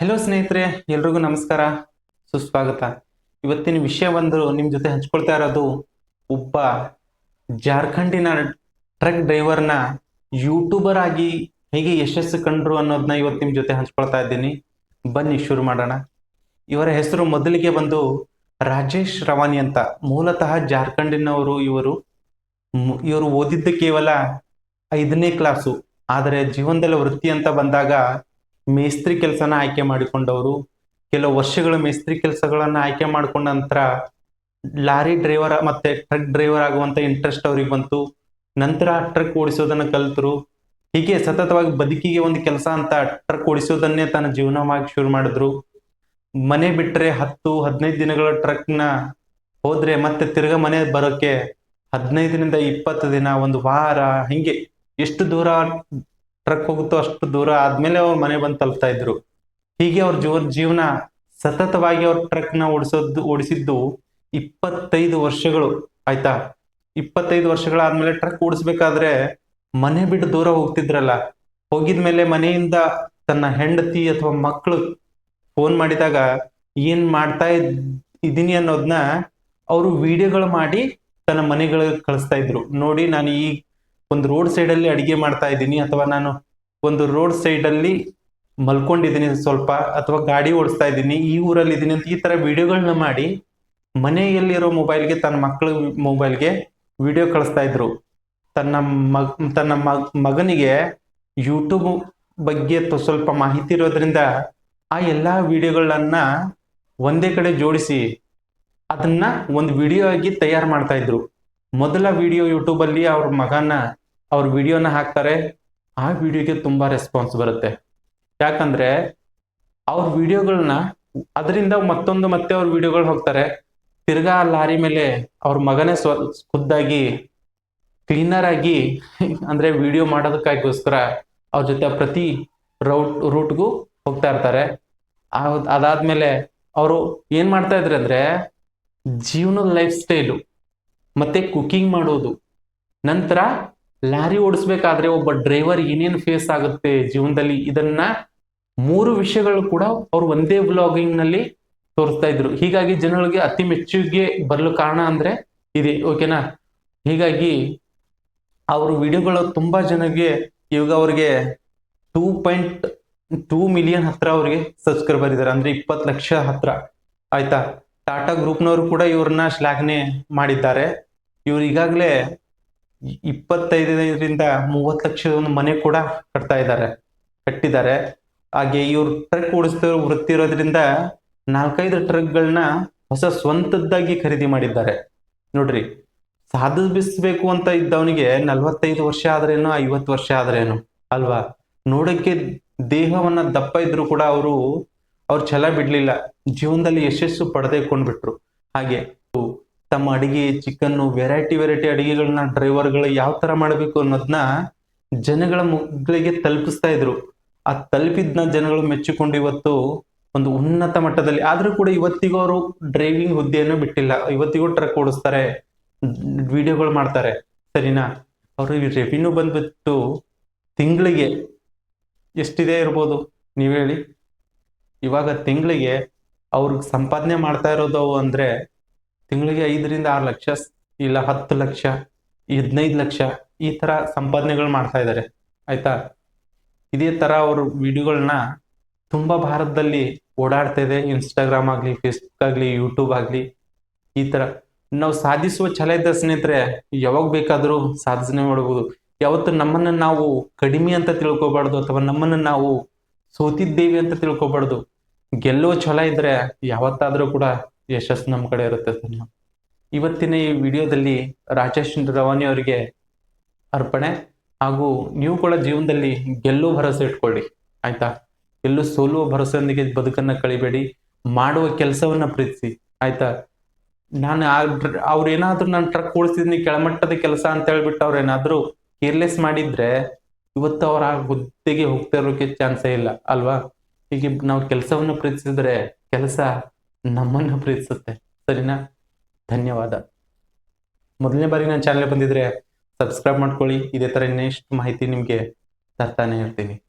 Hello ಸ್ನೇಹಿತರೆ, ಎಲ್ರಿಗೂ ನಮಸ್ಕಾರ. ಸುಸ್ವಾಗತ. ಇವತ್ತಿನ ವಿಷಯ ಬಂದು ನಿಮ್ಮ ಜೊತೆ ಹಂಚ್ಕೊಳ್ತಾ ಇರೋದು ಒಬ್ಬ ಜಾರ್ಖಂಡಿನ ಟ್ರಕ್ ಡ್ರೈವರ್ನ ಯೂಟ್ಯೂಬರ್ ಆಗಿ ಹೇಗೆ ಯಶಸ್ಸು ಕಂಡ್ರು ಅನ್ನೋದನ್ನ ಇವತ್ತು ನಿಮ್ಮ ಜೊತೆ ಹಂಚ್ಕೊಳ್ತಾ ಇದ್ದೀನಿ. ಬನ್ನಿ, ಶುರು ಮಾಡೋಣ. ಇವರ ಹೆಸರು ಮೊದಲಿಗೆ ಬಂದು ರಾಜೇಶ್ ರವಾನಿ ಅಂತ. ಮೂಲತಃ ಜಾರ್ಖಂಡಿನವರು ಇವರು ಇವರು ಓದಿದ್ದು ಕೇವಲ ಐದನೇ ಕ್ಲಾಸು. ಆದರೆ ಜೀವನದಲ್ಲಿ ವೃತ್ತಿ ಅಂತ ಬಂದಾಗ ಮೇಸ್ತ್ರಿ ಕೆಲಸನ ಆಯ್ಕೆ ಮಾಡಿಕೊಂಡವರು, ಕೆಲವು ವರ್ಷಗಳ ಮೇಸ್ತ್ರಿ ಕೆಲಸಗಳನ್ನ ಆಯ್ಕೆ ಮಾಡಿಕೊಂಡ ನಂತರ ಲಾರಿ ಡ್ರೈವರ್ ಮತ್ತೆ ಟ್ರಕ್ ಡ್ರೈವರ್ ಆಗುವಂತ ಇಂಟ್ರೆಸ್ಟ್ ಅವ್ರಿಗೆ ಬಂತು. ನಂತರ ಟ್ರಕ್ ಓಡಿಸೋದನ್ನ ಕಲ್ತರು. ಹೀಗೆ ಸತತವಾಗಿ ಬದುಕಿಗೆ ಒಂದು ಕೆಲಸ ಅಂತ ಟ್ರಕ್ ಓಡಿಸೋದನ್ನೇ ತನ್ನ ಜೀವನವಾಗಿ ಶುರು ಮಾಡಿದ್ರು. ಮನೆ ಬಿಟ್ರೆ ಹತ್ತು, ಹದಿನೈದು ದಿನಗಳ ಟ್ರಕ್ನ ಹೋದ್ರೆ ಮತ್ತೆ ತಿರ್ಗ ಮನೆ ಬರೋಕೆ ಹದಿನೈದರಿಂದ ಇಪ್ಪತ್ತು ದಿನ, ಒಂದು ವಾರ, ಹಿಂಗೆ ಎಷ್ಟು ದೂರ ಟ್ರಕ್ ಹೋಗುತ್ತೋ ಅಷ್ಟು ದೂರ ಆದ್ಮೇಲೆ ಅವ್ರ ಮನೆ ಬಂದು ತಲುಪ್ತಾ ಇದ್ರು. ಹೀಗೆ ಅವ್ರ ಜೀವ ಜೀವನ ಸತತವಾಗಿ ಅವ್ರ ಟ್ರಕ್ನ ಓಡಿಸೋದು, ಓಡಿಸಿದ್ದು ಇಪ್ಪತ್ತೈದು ವರ್ಷಗಳು. ಆಯ್ತಾ? ಇಪ್ಪತ್ತೈದು ವರ್ಷಗಳಾದ್ಮೇಲೆ ಟ್ರಕ್ ಓಡಿಸ್ಬೇಕಾದ್ರೆ ಮನೆ ಬಿಟ್ಟು ದೂರ ಹೋಗ್ತಿದ್ರಲ್ಲ. ಹೋಗಿದ್ಮೇಲೆ ಮನೆಯಿಂದ ತನ್ನ ಹೆಂಡತಿ ಅಥವಾ ಮಕ್ಕಳು ಫೋನ್ ಮಾಡಿದಾಗ ಏನ್ ಮಾಡ್ತಾ ಇದ್ದೀನಿ ಅನ್ನೋದನ್ನ ಅವರು ವಿಡಿಯೋಗಳು ಮಾಡಿ ತನ್ನ ಮನೆಗಳಿಗೆ ಕಳಿಸ್ತಾ ಇದ್ರು. ನೋಡಿ ನಾನು ಈ ಒಂದು ರೋಡ್ ಸೈಡ್ ಅಲ್ಲಿ ಅಡಿಗೆ ಮಾಡ್ತಾ ಇದ್ದೀನಿ ಅಥವಾ ನಾನು ಒಂದು ರೋಡ್ ಸೈಡ್ ಅಲ್ಲಿ ಮಲ್ಕೊಂಡಿದ್ದೀನಿ ಸ್ವಲ್ಪ ಅಥವಾ ಗಾಡಿ ಓಡಿಸ್ತಾ ಇದ್ದೀನಿ, ಈ ಊರಲ್ಲಿ ಇದ್ದೀನಿ ಅಂತ ಈ ತರ ವಿಡಿಯೋಗಳನ್ನ ಮಾಡಿ ಮನೆಯಲ್ಲಿರೋ ಮೊಬೈಲ್ಗೆ ತನ್ನ ಮಕ್ಕಳ ಮೊಬೈಲ್ಗೆ ವಿಡಿಯೋ ಕಳಿಸ್ತಾ ಇದ್ರು. ತನ್ನ ಮಗ, ತನ್ನ ಮಗ್, ಮಗನಿಗೆ ಯೂಟ್ಯೂಬ್ ಬಗ್ಗೆ ಸ್ವಲ್ಪ ಮಾಹಿತಿ ಇರೋದ್ರಿಂದ ಆ ಎಲ್ಲ ವಿಡಿಯೋಗಳನ್ನ ಒಂದೇ ಕಡೆ ಜೋಡಿಸಿ ಅದನ್ನ ಒಂದು ವಿಡಿಯೋ ಆಗಿ ತಯಾರು ಮಾಡ್ತಾ ಇದ್ರು. ಮೊದಲ ವಿಡಿಯೋ ಯೂಟ್ಯೂಬಲ್ಲಿ ಅವ್ರ ಮಗನ ಅವ್ರ ವಿಡಿಯೋನ ಹಾಕ್ತಾರೆ. ಆ ವಿಡಿಯೋಗೆ ತುಂಬಾ ರೆಸ್ಪಾನ್ಸ್ ಬರುತ್ತೆ. ಯಾಕಂದ್ರೆ ಅವ್ರ ವಿಡಿಯೋಗಳನ್ನ ಅದರಿಂದ ಮತ್ತೊಂದು ಮತ್ತೆ ಅವ್ರ ವಿಡಿಯೋಗಳು ಹೋಗ್ತಾರೆ. ತಿರ್ಗಾ ಲಾರಿ ಮೇಲೆ ಅವ್ರ ಮಗನೇ ಸ್ವ, ಖುದ್ದಾಗಿ ಕ್ಲೀನರ್ ಆಗಿ ಅಂದ್ರೆ ವಿಡಿಯೋ ಮಾಡೋದಕ್ಕಾಗೋಸ್ಕರ ಅವ್ರ ಜೊತೆ ಪ್ರತಿ ರೌಟ್ ರೂಟ್ಗೂ ಹೋಗ್ತಾ ಇರ್ತಾರೆ. ಅದಾದ್ಮೇಲೆ ಅವರು ಏನ್ ಮಾಡ್ತಾ ಇದ್ರೆ ಅಂದ್ರೆ ಜೀವನದ ಲೈಫ್ ಸ್ಟೈಲು ಮತ್ತೆ ಕುಕಿಂಗ್ ಮಾಡೋದು. ನಂತರ ಲಾರಿ ಓಡಿಸ್ಬೇಕಾದ್ರೆ ಒಬ್ಬ ಡ್ರೈವರ್ ಏನೇನು ಫೇಸ್ ಆಗುತ್ತೆ ಜೀವನದಲ್ಲಿ ಇದನ್ನ ಮೂರು ವಿಷಯಗಳು ಕೂಡ ಅವ್ರು ಒಂದೇ ಬ್ಲಾಗಿಂಗ್ನಲ್ಲಿ ತೋರಿಸ್ತಾ ಇದ್ರು. ಹೀಗಾಗಿ ಜನಗಳಿಗೆ ಅತಿ ಮೆಚ್ಚುಗೆ ಬರಲು ಕಾರಣ ಅಂದ್ರೆ ಇದೆ ಓಕೆನಾ ಹೀಗಾಗಿ ಅವ್ರ ವಿಡಿಯೋಗಳು ತುಂಬಾ ಜನಕ್ಕೆ ಇವಾಗ ಅವ್ರಿಗೆ ಟೂ ಪಾಯಿಂಟ್ ಟೂ ಮಿಲಿಯನ್ ಹತ್ರ ಅವ್ರಿಗೆ ಸಬ್ಸ್ಕ್ರೈಬರ್ ಇದ್ದಾರೆ ಅಂದ್ರೆ ಇಪ್ಪತ್ತು ಲಕ್ಷ ಹತ್ರ. ಆಯ್ತಾ? ಟಾಟಾ ಗ್ರೂಪ್ನವರು ಕೂಡ ಇವ್ರನ್ನ ಶ್ಲಾಘನೆ ಮಾಡಿದ್ದಾರೆ. ಇವ್ರು ಈಗಾಗಲೇ ಇಪ್ಪತ್ತೈದರಿಂದ ಮೂವತ್ತು ಲಕ್ಷದ ಒಂದು ಮನೆ ಕೂಡ ಕಟ್ತಾ ಇದ್ದಾರೆ, ಕಟ್ಟಿದ್ದಾರೆ. ಹಾಗೆ ಇವ್ರು ಟ್ರಕ್ ಓಡಿಸ್ತಿರೋ ವೃತ್ತಿ ಇರೋದ್ರಿಂದ ನಾಲ್ಕೈದು ಟ್ರಕ್ಗಳನ್ನ ಹೊಸ ಸ್ವಂತದ್ದಾಗಿ ಖರೀದಿ ಮಾಡಿದ್ದಾರೆ. ನೋಡ್ರಿ ಸಾಧಿಸಬೇಕು ಅಂತ ಇದ್ದವನಿಗೆ ನಲವತ್ತೈದು ವರ್ಷ ಆದ್ರೇನು, ಐವತ್ತು ವರ್ಷ ಆದ್ರೇನು ಅಲ್ವಾ? ನೋಡಕ್ಕೆ ದೇಹವನ್ನ ದಪ್ಪ ಇದ್ರು ಕೂಡ ಅವರು, ಅವ್ರು ಛಲ ಬಿಡ್ಲಿಲ್ಲ. ಜೀವನದಲ್ಲಿ ಯಶಸ್ಸು ಪಡೆದೇಕೊಂಡ್ಬಿಟ್ರು ಹಾಗೆ ತಮ್ಮ ಅಡಿಗೆ ಚಿಕನ್ ವೆರೈಟಿ ವೆರೈಟಿ ಅಡಿಗೆಗಳನ್ನ ಡ್ರೈವರ್ಗಳು ಯಾವ ತರ ಮಾಡಬೇಕು ಅನ್ನೋದನ್ನ ಜನಗಳ ಮುಗ್ಗಳಿಗೆ ತಲುಪಿಸ್ತಾ ಇದ್ರು. ಆ ತಲುಪಿದ್ನ ಜನಗಳು ಮೆಚ್ಚಿಕೊಂಡು ಇವತ್ತು ಒಂದು ಉನ್ನತ ಮಟ್ಟದಲ್ಲಿ, ಆದ್ರೂ ಕೂಡ ಇವತ್ತಿಗೂ ಅವರು ಡ್ರೈವಿಂಗ್ ಹುದ್ದೆಯನ್ನು ಬಿಟ್ಟಿಲ್ಲ. ಇವತ್ತಿಗೂ ಟ್ರಕ್ ಓಡಿಸ್ತಾರೆ ವಿಡಿಯೋಗಳು ಮಾಡ್ತಾರೆ. ಸರಿನಾ? ಅವರು ರೆವಿನ್ಯೂ ಬಂದ್ಬಿಟ್ಟು ತಿಂಗಳಿಗೆ ಎಷ್ಟಿದೆ ಇರ್ಬೋದು? ನೀವು ಹೇಳಿ. ಇವಾಗ ತಿಂಗಳಿಗೆ ಅವ್ರಿಗೆ ಸಂಪಾದನೆ ಮಾಡ್ತಾ ಇರೋದು ಅಂದ್ರೆ ತಿಂಗಳಿಗೆ ಐದರಿಂದ ಆರು ಲಕ್ಷ, ಇಲ್ಲ ಹತ್ತು ಲಕ್ಷ, ಹದಿನೈದು ಲಕ್ಷ ಈ ಥರ ಸಂಪಾದನೆಗಳು ಮಾಡ್ತಾ ಇದ್ದಾರೆ ಆಯ್ತಾ? ಇದೇ ತರ ಅವರು ವಿಡಿಯೋಗಳನ್ನ ತುಂಬಾ ಭಾರತದಲ್ಲಿ ಓಡಾಡ್ತಾ ಇದೆ. ಇನ್ಸ್ಟಾಗ್ರಾಮ್ ಆಗಲಿ ಫೇಸ್ಬುಕ್ ಆಗಲಿ ಯೂಟ್ಯೂಬ್ ಆಗಲಿ ಈ ತರ. ನಾವು ಸಾಧಿಸುವ ಛಲ ಇದ್ದ ಸ್ನೇಹಿತರೆ, ಯಾವಾಗ ಬೇಕಾದರೂ ಸಾಧನೆ ಮಾಡ್ಬೋದು ಯಾವತ್ತು ನಮ್ಮನ್ನ ನಾವು ಕಡಿಮೆ ಅಂತ ತಿಳ್ಕೊಬಾರ್ದು ಅಥವಾ ನಮ್ಮನ್ನ ನಾವು ಸೋತಿದ್ದೇವೆ ಅಂತ ತಿಳ್ಕೊಬಾರ್ದು. ಗೆಲ್ಲುವ ಛಲ ಇದ್ರೆ ಯಾವತ್ತಾದರೂ ಕೂಡ ಯಶಸ್ಸು ನಮ್ಮ ಕಡೆ ಇರುತ್ತೆ ತಾನೆ. ಇವತ್ತಿನ ಈ ವಿಡಿಯೋದಲ್ಲಿ ರಾಜೇಶ್ ರವಾನಿ ಅವರಿಗೆ ಅರ್ಪಣೆ ಹಾಗೂ ನೀವು ಕೂಡ ಜೀವನದಲ್ಲಿ ಗೆಲ್ಲುವ ಭರವಸೆ ಇಟ್ಕೊಳ್ಳಿ, ಆಯ್ತಾ? ಎಲ್ಲೂ ಸೋಲುವ ಭರವಸೆಯೊಂದಿಗೆ ಬದುಕನ್ನ ಕಳಿಬೇಡಿ, ಮಾಡುವ ಕೆಲಸವನ್ನ ಪ್ರೀತಿಸಿ, ಆಯ್ತಾ? ನಾನು ಅವ್ರು ಏನಾದ್ರೂ ನಾನು ಟ್ರಕ್ ಓಡಿಸಿದ್ನಿ, ಕೆಳಮಟ್ಟದ ಕೆಲಸ ಅಂತ ಹೇಳ್ಬಿಟ್ಟು ಅವ್ರು ಏನಾದ್ರೂ ಕೇರ್ಲೆಸ್ ಮಾಡಿದ್ರೆ ಇವತ್ತು ಅವ್ರ ಆ ಹುದ್ದೆಗೆ ಹೋಗ್ತಾ ಇರೋಕೆ ಚಾನ್ಸೇ ಇಲ್ಲ, ಅಲ್ವಾ? ಹೀಗೆ ನಾವು ಕೆಲಸವನ್ನು ಪ್ರೀತಿಸಿದ್ರೆ ಕೆಲಸ ನಮ್ಮನ್ನ ಪ್ರೀತಿಸುತ್ತೆ. ಸರಿನಾ? ಧನ್ಯವಾದ. ಮೊದಲನೇ ಬಾರಿ ನನ್ನ ಚಾನಲ್ ಬಂದಿದ್ರೆ ಸಬ್ಸ್ಕ್ರೈಬ್ ಮಾಡ್ಕೊಳ್ಳಿ. ಇದೇ ತರ ಇನ್ನೆಷ್ಟು ಮಾಹಿತಿ ನಿಮಗೆ ತರ್ತಾನೆ ಇರ್ತೀನಿ.